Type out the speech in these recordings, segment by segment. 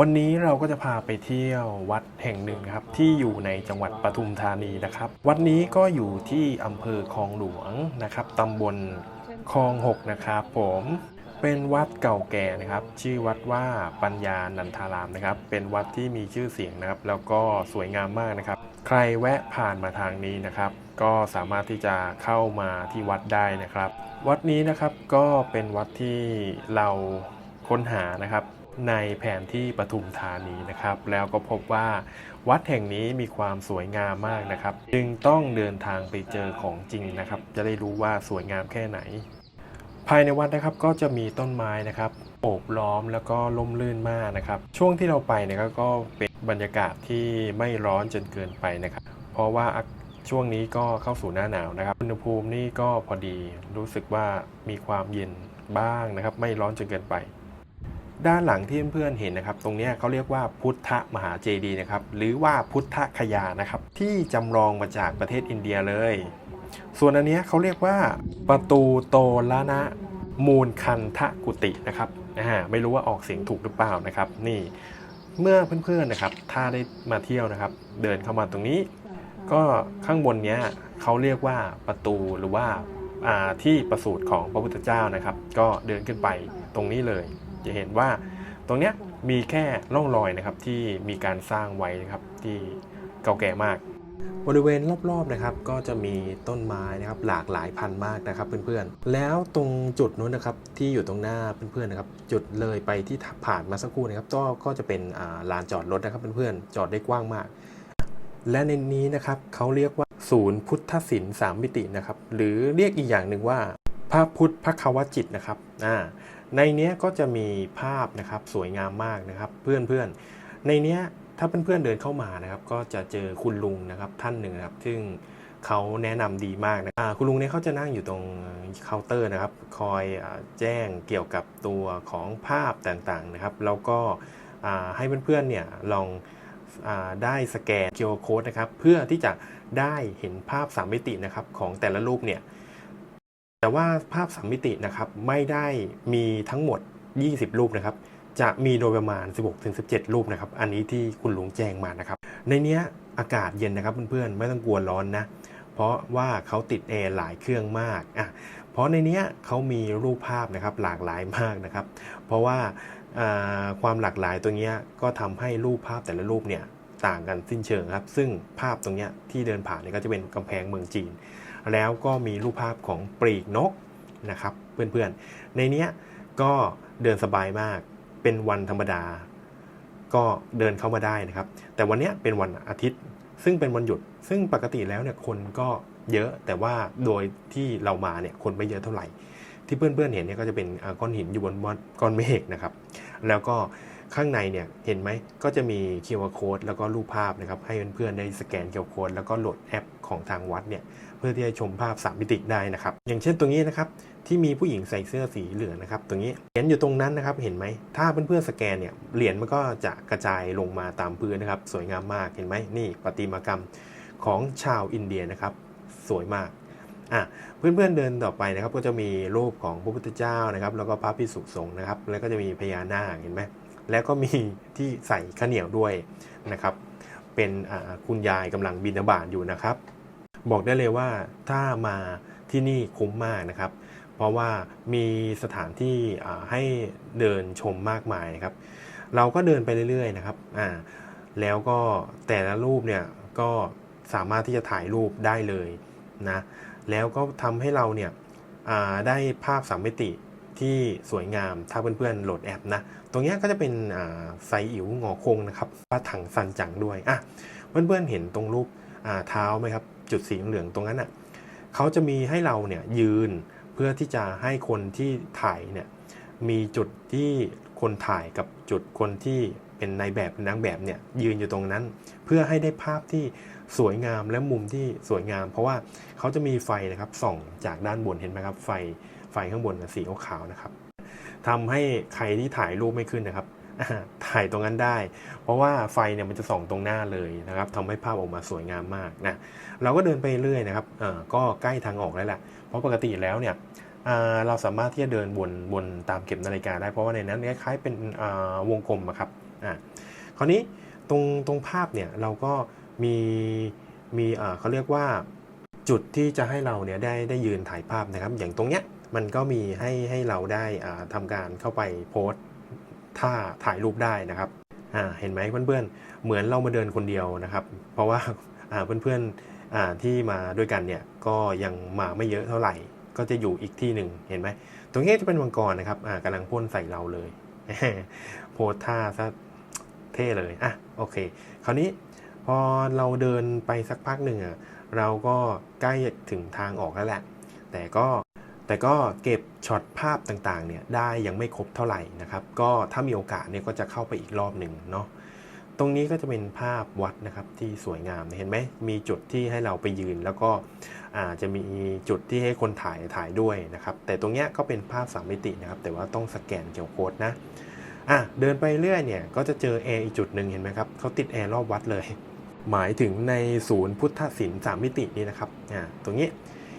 วันนี้เราก็จะพาไปเที่ยววัดแห่งหนึ่งครับที่อยู่ในจังหวัดปทุมธานีนะครับ วัดนี้ก็อยู่ที่อำเภอคลองหลวงนะครับตำบลคลองหกนะครับผมเป็นวัดเก่าแก่นะครับ ชื่อวัดว่าปัญญานันทารามนะครับ เป็นวัดที่มีชื่อเสียงนะครับ แล้วก็สวยงามมากนะครับ ใครแวะผ่านมาทางนี้นะครับ ก็สามารถที่จะเข้ามาที่วัดได้นะครับ วัดนี้นะครับก็เป็นวัดที่เราค้นหานะครับ ในแผนที่ปทุมธานีนะครับ แล้วก็พบว่าวัดแห่งนี้มีความสวยงามมากนะครับ จึงต้องเดินทางไปเจอของจริงนะครับ จะได้รู้ว่าสวยงามแค่ไหน ภายในวัดนะครับก็จะมีต้นไม้นะครับโอบล้อมแล้วก็ล่มลื่นมากนะครับ ช่วงที่เราไปเนี่ยก็เป็นบรรยากาศที่ไม่ร้อนจนเกินไปนะครับ เพราะว่าช่วงนี้ก็เข้าสู่หน้าหนาวนะครับ อุณหภูมินี่ก็พอดีรู้สึกว่ามีความเย็นบ้างนะครับ ไม่ร้อนจนเกินไป ด้านหลังที่เพื่อนๆเห็นนะครับ ตรงนี้เขาเรียกว่าพุทธมหาเจดีย์นะครับ หรือว่าพุทธคยานะครับ ที่จำลองมาจากประเทศอินเดียเลย ส่วนอันนี้เขาเรียกว่าประตูโตละนะมูลคันทะกุตินะครับอ่าไม่รู้ว่าออกเสียงถูกหรือเปล่านะครับ นี่เมื่อเพื่อนๆนะครับ ถ้าได้มาเที่ยวนะครับ เดินเข้ามาตรงนี้ ก็ข้างบนเนี้ยเขาเรียกว่าประตูหรือว่าอ่าที่ประสูติของพระพุทธเจ้านะครับ ก็เดินขึ้นไปตรงนี้เลย จะเห็นว่าตรงเนี้ยมีแค่ร่องรอยนะครับที่มีการสร้างไว้นะครับที่เก่าแก่มาก บริเวณรอบๆนะครับก็จะมีต้นไม้นะครับหลากหลายพันธุ์มากนะครับเพื่อนๆ แล้วตรงจุดนู้นนะครับที่อยู่ตรงหน้าเพื่อนๆนะครับจุดเลยไปที่ผ่านมาสักครู่นะครับก็ก็จะเป็นลานจอดรถนะครับเพื่อนๆจอดได้กว้างมาก และในนี้นะครับเขาเรียกว่าศูนย์พุทธศิลป์สามมิตินะครับหรือเรียกอีกอย่างหนึ่งว่าพระพุทธพระควจิตนะครับอ่าในเนี้ยก็จะมีภาพนะครับสวยงามมากนะครับ เพื่อนๆในเนี้ยถ้าเพื่อนๆเดินเข้ามานะครับ ก็จะเจอคุณลุงนะครับท่านหนึ่งครับซึ่งเขาแนะนำดีมากนะอ่าคุณลุงเนี่ยเขาจะนั่งอยู่ตรงเคาน์เตอร์นะครับ คอยแจ้งเกี่ยวกับตัวของภาพต่างๆนะครับ แล้วก็ให้เพื่อนๆเนี่ยลองอได้สแกน QR Code นะครับ เพื่อที่จะได้เห็นภาพ3มิตินะครับของแต่ละรูปเนี่ย แต่ว่าภาพ3มิตินะครับไม่ได้มีทั้งหมด 20 รูปนะครับ จะมีโดยประมาณ 16-17 รูปนะครับ อันนี้ที่คุณหลุงแจ้งมานะครับ ในเนี้ยอากาศเย็นนะครับเพื่อนๆไม่ต้องกลัวร้อนนะ เพราะว่าเขาติดแอร์หลายเครื่องมากอะเพราะในเนี้ยเขามีรูปภาพนะครับหลากหลายมากนะครับ เพราะว่าความหลากหลายตัวเนี้ยก็ทำให้รูปภาพแต่ละรูปเนี่ยต่างกันสิ้นเชิงครับ ซึ่งภาพตรงเนี้ยที่เดินผ่านเนี่ยก็จะเป็นกำแพงเมืองจีน แล้วก็มีรูปภาพของปลีกนกนะครับเพื่อนๆ ในเนี้ยก็เดินสบายมากเป็นวันธรรมดา ก็เดินเข้ามาได้นะครับ แต่วันเนี้ยเป็นวันอาทิตย์ ซึ่งเป็นวันหยุด ซึ่งปกติแล้วเนี่ยคนก็เยอะแต่ว่าโดยที่เรามาเนี่ยคนไม่เยอะเท่าไหร่ ที่เพื่อนๆเห็นเนี่ยก็จะเป็นก้อนหินอยู่บนก้อนเมฆนะครับ แล้วก็ ข้างในเนี่ยเห็นไหมก็จะมี QR code แล้วก็รูปภาพนะครับให้เพื่อนๆได้สแกน QR code แล้วก็โหลดแอปของทางวัดเนี่ยเพื่อที่จะชมภาพ3มิติได้นะครับ อย่างเช่นตรงนี้นะครับที่มีผู้หญิงใส่เสื้อสีเหลืองนะครับตรงนี้เหรียญอยู่ตรงนั้นนะครับเห็นไหมถ้าเพื่อนๆสแกนเนี่ยเหรียญมันก็จะกระจายลงมาตามพื้นนะครับสวยงามมากเห็นไหมนี่ประติมากรรมของชาวอินเดียนะครับสวยมากอะเพื่อนๆเดินต่อไปนะครับก็จะมีรูปของพระพุทธเจ้านะครับ แล้วก็พระพิสุสงฆ์นะครับ แล้วก็จะมีพญานาคเห็นไหม แล้วก็มีที่ใส่ข้าวเหนียวด้วยนะครับ เป็นคุณยายกำลังบินบาตอยู่นะครับ บอกได้เลยว่าถ้ามาที่นี่คุ้มมากนะครับ เพราะว่ามีสถานที่ให้เดินชมมากมายนะครับ เราก็เดินไปเรื่อยๆนะครับอ่าแล้วก็แต่ละรูปเนี่ยก็สามารถที่จะถ่ายรูปได้เลยนะ แล้วก็ทำให้เราเนี่ยได้ภาพสามมิติ ที่สวยงามถ้าเพื่อนๆโหลดแอปนะ ตรงนี้ก็จะเป็นไซอิ๋วงอคงนะครับพระถังซันจังด้วยอะเพื่อนๆเห็นตรงรูปเท้าไหมครับ จุดสีเหลืองตรงนั้นอะเขาจะมีให้เราเนี่ยยืนเพื่อที่จะให้คนที่ถ่ายเนี่ยมีจุดที่คนถ่ายกับจุดคนที่เป็นในายแบบนางแบบเนี่ยยืนอยู่ตรงนั้น เพื่อให้ได้ภาพที่สวยงามและมุมที่สวยงาม เพราะว่าเขาจะมีไฟนะครับส่องจากด้านบนเห็นไหมครับไฟ ไฟข้างบนสีขาวๆนะครับทำให้ใครที่ถ่ายรูปไม่ขึ้นนะครับถ่ายตรงนั้นได้ เพราะว่าไฟเนี่ยมันจะส่องตรงหน้าเลยนะครับทำให้ภาพออกมาสวยงามมากนะเราก็เดินไปเรื่อยนะครับก็ใกล้ทางออกแล้วแหละเพราะปกติแล้วเนี่ยเราสามารถที่จะเดินวนวนตามเข็มนาฬิกาได้เพราะว่าในนั้นคล้ายๆเป็นวงกลมครับคราวนี้ตรงตรงภาพเนี่ยเราก็มีมีเขาเรียกว่าจุดที่จะให้เราเนี่ยได้ได้ยืนถ่ายภาพนะครับ อย่างตรงเนี้ย มันก็มีให้ให้เราได้อ่าทำการเข้าไปโพสต์ท่าถ่ายรูปได้นะครับเห็นไหมเพื่อนๆ เหมือนเรามาเดินคนเดียวนะครับ เพราะว่าเพื่อนๆอ่าที่มาด้วยกันเนี่ยก็ยังมาไม่เยอะเท่าไหร่ ก็จะอยู่อีกที่หนึ่งเห็นไหมตรงนี้จะเป็นมังกรนะครับกำลังพ่นใส่เราเลย โพสท่าซะเท่เลยอะโอเค คราวนี้พอเราเดินไปสักพักหนึ่งอะเราก็ใกล้ถึงทางออกแล้วแหละ แต่ก็ แต่ก็เก็บช็อตภาพต่างๆเนี่ยได้ยังไม่ครบเท่าไหร่นะครับ ก็ถ้ามีโอกาสเนี่ยก็จะเข้าไปอีกรอบหนึ่งเนาะตรงนี้ก็จะเป็นภาพวัดนะครับที่สวยงามเห็นไหมมีจุดที่ให้เราไปยืน แล้วก็อาจะมีจุดที่ให้คนถ่ายถ่ายด้วยนะครับ แต่ตรงเนี้ยก็เป็นภาพสามมิตินะครับ แต่ว่าต้องสแกนเกี่ยวโค้ดนะอะเดินไปเรื่อยเนี่ยก็จะเจอแอร์อีกจุดหนึ่งเห็นไหมครับเขาติดแอร์รอบวัดเลย หมายถึงในศูนย์พุทธศิลป์สามมิตินี่นะครับอ่าตรงนี้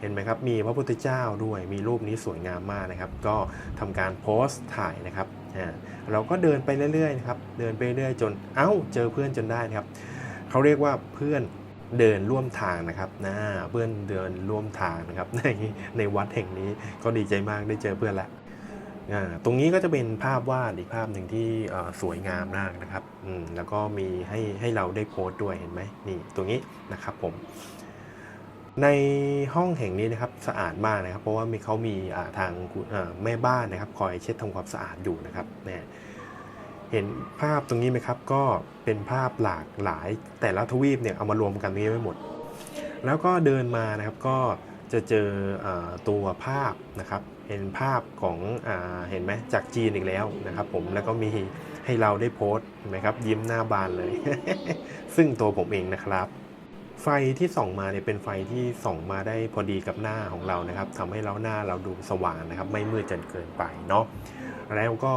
เห็นไหมครับ มีพระพุทธเจ้าด้วย มีรูปนี้สวยงามมากนะครับ ก็ทำการโพสต์ถ่ายนะครับอ่าเราก็เดินไปเรื่อยๆนะครับ เดินไปเรื่อยจน เอ้า เจอเพื่อนจนได้นะครับ เขาเรียกว่าเพื่อนเดินร่วมทางนะครับนะเพื่อนเดินร่วมทางนะครับในในวัดแห่งนี้ก็ดีใจมากได้เจอเพื่อนและอ่าตรงนี้ก็จะเป็นภาพวาดอีกภาพหนึ่งที่สวยงามมากนะครับอืมแล้วก็มีให้ให้เราได้โพสต์ด้วยเห็นไหมนี่ตรงนี้นะครับผม ในห้องแห่งนี้นะครับสะอาดมากนะครับ เพราะว่ามีเขามีทางแม่บ้านนะครับ คอยเช็ดทำความสะอาดอยู่นะครับเนี่ยเห็นภาพตรงนี้ไหมครับ ก็เป็นภาพหลากหลายแต่ละทวีปเนี่ยเอามารวมกันตรงนี้ไว้หมด แล้วก็เดินมานะครับก็จะเจออตัวภาพนะครับ เห็นภาพของอเห็นไหมจากจีนอีกแล้วนะครับ ผมแล้วก็มีให้เราได้โพสต์เห็นไหมครับยิ้มหน้าบานเลย ซึ่งตัวผมเองนะครับ ไฟที่ส่องมาเนี่ยเป็นไฟที่ส่องมาได้พอดีกับหน้าของเรานะครับทำให้เราหน้าเราดูสว่างนะครับ ไม่มืดจนเกินไปเนาะแล้วก็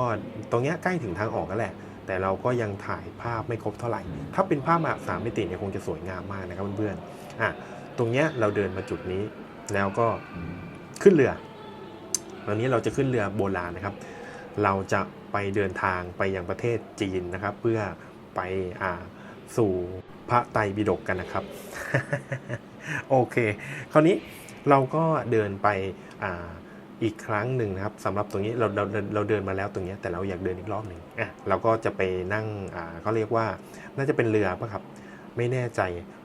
ตรงเนี้ยใกล้ถึงทางออกแล้วแหละ แต่เราก็ยังถ่ายภาพไม่ครบเท่าไหร่ ถ้าเป็นภาพแบบสามมิติเนี่ยคงจะสวยงามมากนะครับเพื่อนๆอะตรงเนี้ยเราเดินมาจุดนี้แล้วก็ขึ้นเรือตอนนี้เราจะขึ้นเรือโบราณนะครับ เราจะไปเดินทางไปยังประเทศจีนนะครับ เพื่อไปอ่า สู่พระไตรปิฎกกันนะครับ โอเค คราวนี้เราก็เดินไปอ่าอีกครั้งหนึ่งนะครับสำหรับตรงนี้เราเราเราเดินมาแล้วตรงนี้แต่เราอยากเดินอีกรอบหนึ่งอะเราก็จะไปนั่งอ่าเขาเรียกว่าน่าจะเป็นเรือปะครับ ไม่แน่ใจ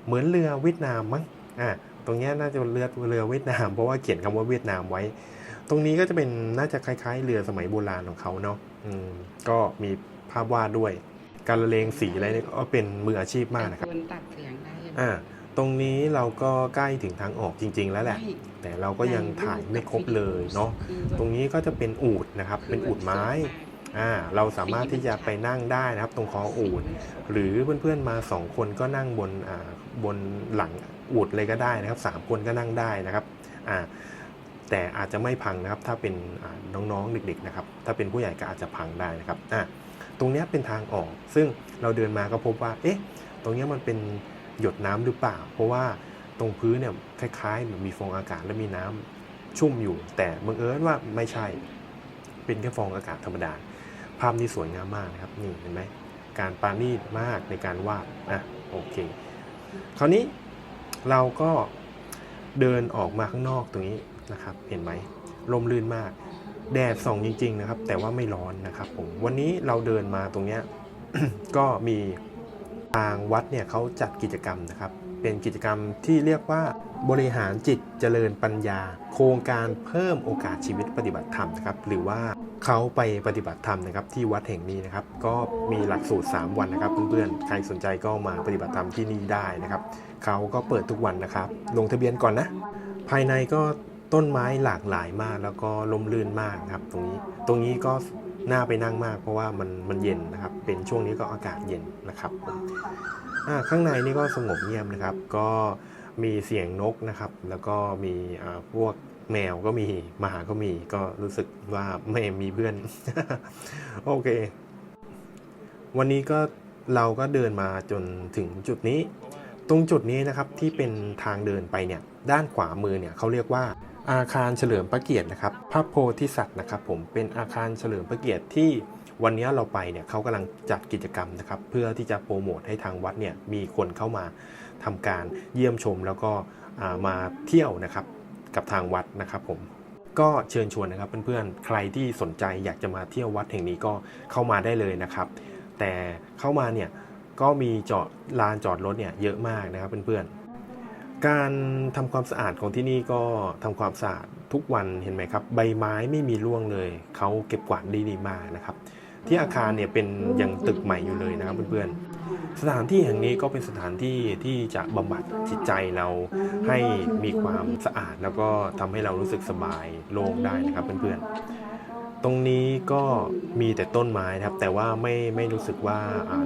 เหมือนเรือเวียดนามมั้งอะตรงนี้น่าจะเป็นเรือเรือเวียดนาม เพราะว่าเขียนคำว่าเวียดนามไว้ ตรงนี้ก็จะเป็นน่าจะคล้าย ๆ เรือสมัยโบราณของเขาเนาะอืมก็มีภาพวาดด้วย การละเลงสีอะไรเนี่ยก็เป็นมืออาชีพมากนะครับคนตัดเสียงได้ใช่ไหมอ่าตรงนี้เราก็ใกล้ถึงทางออกจริง ๆ แล้วแหละไม่แต่เราก็ยังถ่ายไม่ครบเลยเนาะคือตรงนี้ก็จะเป็นอูดนะครับ เป็นอูดไม้อ่าเราสามารถที่จะไปนั่งได้นะครับ ตรงคออูดหรือเพื่อนๆมาสองคนก็นั่งบนอ่าบนหลังอูดเลยก็ได้นะครับสามคนก็นั่งได้นะครับอ่าแต่อาจจะไม่พังนะครับ ถ้าเป็นอ่าน้องๆเด็กๆนะครับ ถ้าเป็นผู้ใหญ่ก็อาจจะพังได้นะครับอ่า ตรงนี้เป็นทางออก ซึ่งเราเดินมาก็พบว่า เอ๊ะ ตรงนี้มันเป็นหยดน้ำหรือเปล่า เพราะว่าตรงพื้นเนี่ยคล้ายๆเหมือนมีฟองอากาศและมีน้ำชุ่มอยู่ แต่บังเอิญว่าไม่ใช่ เป็นแค่ฟองอากาศธรรมดา ภาพนี้สวยงามมากนะครับ นี่เห็นไหม การปาณีตมากในการวาด อะ โอเค คราวนี้เราก็เดินออกมาข้างนอกตรงนี้นะครับ เห็นไหมลมลื่นมาก แดดส่องจริง ๆ นะครับ แต่ว่าไม่ร้อนนะครับผมวันนี้เราเดินมาตรงเนี้ยก็มีทางวัดเนี่ยเขาจัดกิจกรรมนะครับ เป็นกิจกรรมที่เรียกว่าบริหารจิตเจริญปัญญา โครงการเพิ่มโอกาสชีวิตปฏิบัติธรรมนะครับหรือว่าเขาไปปฏิบัติธรรมนะครับที่วัดแห่งนี้นะครับ ก็มีหลักสูตร 3 วันนะครับเพื่อนๆใครสนใจก็มาปฏิบัติธรรมที่นี่ได้นะครับเขาก็เปิดทุกวันนะครับ ลงทะเบียนก่อนนะ ภายในก็ ต้นไม้หลากหลายมาก แล้วก็ลมลื่นมากครับ ตรงนี้ตรงนี้ก็น่าไปนั่งมาก เพราะว่ามันมันเย็นนะครับ เป็นช่วงนี้ก็อากาศเย็นนะครับข้างในนี่ก็สงบเงียบนะครับ ก็มีเสียงนกนะครับ แล้วก็มีพวกแมวก็มีหมาก็มีก็รู้สึกว่าไม่มีเพื่อน โอเค วันนี้ก็เราก็เดินมาจนถึงจุดนี้ ตรงจุดนี้นะครับที่เป็นทางเดินไปเนี่ย ด้านขวามือเนี่ยเขาเรียกว่า อาคารเฉลิมพระเกียรตินะครับ พระโพธิสัตว์นะครับ ผมเป็นอาคารเฉลิมพระเกียรติที่วันนี้เราไปเนี่ยเขากำลังจัดกิจกรรมนะครับ เพื่อที่จะโปรโมทให้ทางวัดเนี่ยมีคนเข้ามาทำการเยี่ยมชมแล้วก็มาเที่ยวนะครับกับทางวัดนะครับผมก็เชิญชวนนะครับเพื่อนๆ ใครที่สนใจอยากจะมาเที่ยววัดแห่งนี้ก็เข้ามาได้เลยนะครับ แต่เข้ามาเนี่ยก็มีจอดลานจอดรถเนี่ยเยอะมากนะครับเพื่อนๆ การทำความสะอาดของที่นี่ก็ทำความสะอาดทุกวันเห็นไหมครับ ใบไม้ไม่มีร่วงเลยเขาเก็บกวาดได้ดีมากนะครับ ที่อาคารเนี่ยเป็นยังตึกใหม่อยู่เลยนะครับเพื่อนๆสถานที่แห่งนี้ก็เป็นสถานที่ที่จะบำบัดจิตใจเราให้มีความสะอาดแล้วก็ทำให้เรารู้สึกสบายโล่งได้นะครับเพื่อนๆ ตรงนี้ก็มีแต่ต้นไม้นะครับ แต่ว่าไม่ไม่รู้สึกว่า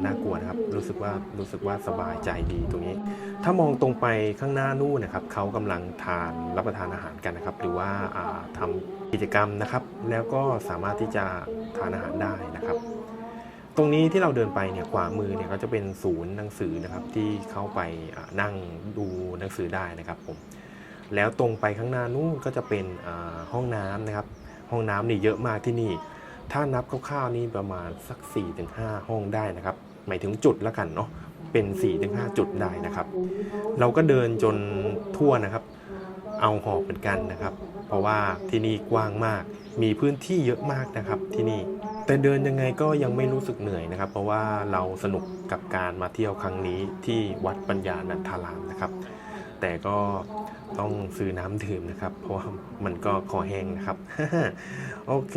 น่ากลัวนะครับ รู้สึกว่ารู้สึกว่าสบายใจดีตรงนี้ ถ้ามองตรงไปข้างหน้านู่นนะครับเขากำลังทานรับประทานอาหารกันนะครับ หรือว่าอ่าทำกิจกรรมนะครับ แล้วก็สามารถที่จะทานอาหารได้นะครับ ตรงนี้ที่เราเดินไปเนี่ยขวามือเนี่ยก็จะเป็นศูนย์หนังสือนะครับที่เข้าไปนั่งดูหนังสือได้นะครับผมแล้วตรงไปข้างหน้านู่นก็จะเป็นห้องน้ำนะครับ ห้องน้ำนี่เยอะมากที่นี่ ถ้านับคร่าวๆนี่ประมาณสัก 4-5 ห้องได้นะครับ หมายถึงจุดละกันเนาะเป็น 4-5 จุดได้นะครับ เราก็เดินจนทั่วนะครับ เอาหอบเหมือนกันนะครับ เพราะว่าที่นี่กว้างมาก มีพื้นที่เยอะมากนะครับที่นี่ แต่เดินยังไงก็ยังไม่รู้สึกเหนื่อยนะครับ เพราะว่าเราสนุกกับการมาเที่ยวครั้งนี้ที่วัดปัญญานันทารามนะครับ แต่ก็ ต้องซื้อน้ำดื่มนะครับ เพราะว่ามันก็คอแห้งนะครับ โอเค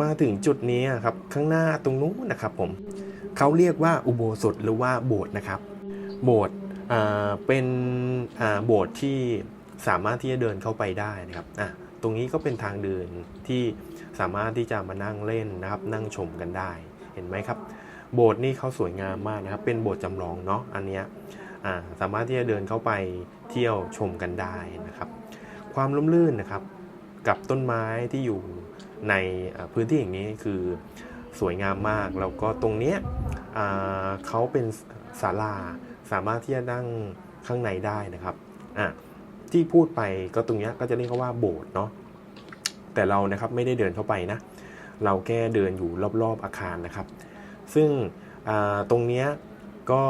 มาถึงจุดนี้ครับข้างหน้าตรงนู้นนะครับผมเขาเรียกว่าอุโบสถหรือว่าโบสถ์นะครับ โบสถ์เป็นโบสถ์ที่สามารถที่จะเดินเข้าไปได้นะครับอะตรงนี้ก็เป็นทางเดินที่สามารถที่จะมานั่งเล่นนะครับ นั่งชมกันได้เห็นไหมครับ โบสถ์นี่เขาสวยงามมากนะครับ เป็นโบสถ์จำลองเนาะอันเนี้ย สามารถที่จะเดินเข้าไปเที่ยวชมกันได้นะครับ ความร่มรื่นนะครับกับต้นไม้ที่อยู่ในพื้นที่อย่างนี้คือสวยงามมาก แล้วก็ตรงเนี้ยเขาเป็นศาลาสามารถที่จะนั่งข้างในได้นะครับอะที่พูดไปก็ตรงเนี้ยก็จะเรียกว่าโบสถ์เนาะแต่เรานะครับไม่ได้เดินเข้าไปนะ เราแค่เดินอยู่รอบๆอาคารนะครับ ซึ่งตรงเนี้ยก็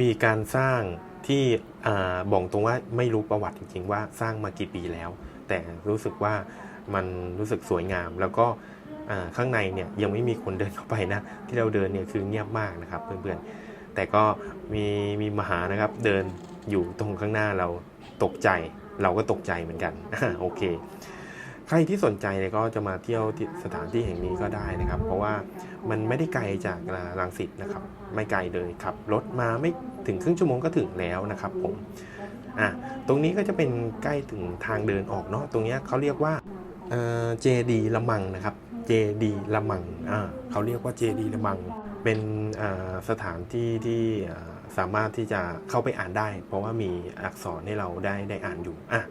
มีการสร้างที่อ่าบอกตรงว่าไม่รู้ประวัติจริง ๆ ว่าสร้างมากี่ปีแล้ว แต่รู้สึกว่ามันรู้สึกสวยงาม แล้วก็ข้างในเนี่ยยังไม่มีคนเดินเข้าไปนะ ที่เราเดินเนี่ยคือเงียบมากนะครับเพื่อนๆ แต่ก็มีมีมหานะครับเดินอยู่ตรงข้างหน้าเราตกใจ เราก็ตกใจเหมือนกันโอเค ครที่สนใจเนี่ยก็จะมาเที่ยวสถานที่แห่งนี้ก็ได้นะครับ เพราะว่ามันไม่ได้ไกลจากรังสิตนะครับ ไม่ไกลเลยครับรถมาไม่ถึงครึ่งชั่วโมงก็ถึงแล้วนะครับผมอะตรงนี้ก็จะเป็นใกล้ถึงทางเดินออกเนาะตรงนี้เขาเรียกว่าเจดีละมังนะครับเจดีละมังอ่าเขาเรียกว่าเจดีละมัง เป็นสถานที่ที่สามารถที่จะเข้าไปอ่านได้ เพราะว่ามีอักษรให้เราได้ได้อ่านอยู่อะ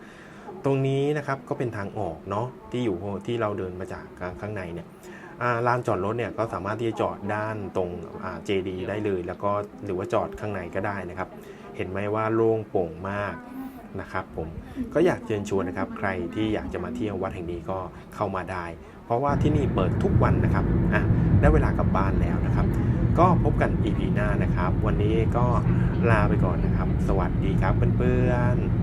ตรงนี้นะครับก็เป็นทางออกเนาะที่อยู่ที่เราเดินมาจากข้างในเนี่ยลานจอดรถเนี่ยก็สามารถที่จะจอดด้านตรงเจดีได้เลย แล้วก็หรือว่าจอดข้างในก็ได้นะครับ เห็นไหมว่าโล่งโปร่งมากนะครับผมก็อยากเชิญชวนนะครับ ใครที่อยากจะมาเที่ยววัดแห่งนี้ก็เข้ามาได้ เพราะว่าที่นี่เปิดทุกวันนะครับอะได้เวลากลับบ้านแล้วนะครับ ก็พบกัน EP หน้านะครับ วันนี้ก็ลาไปก่อนนะครับ สวัสดีครับเพื่อนๆ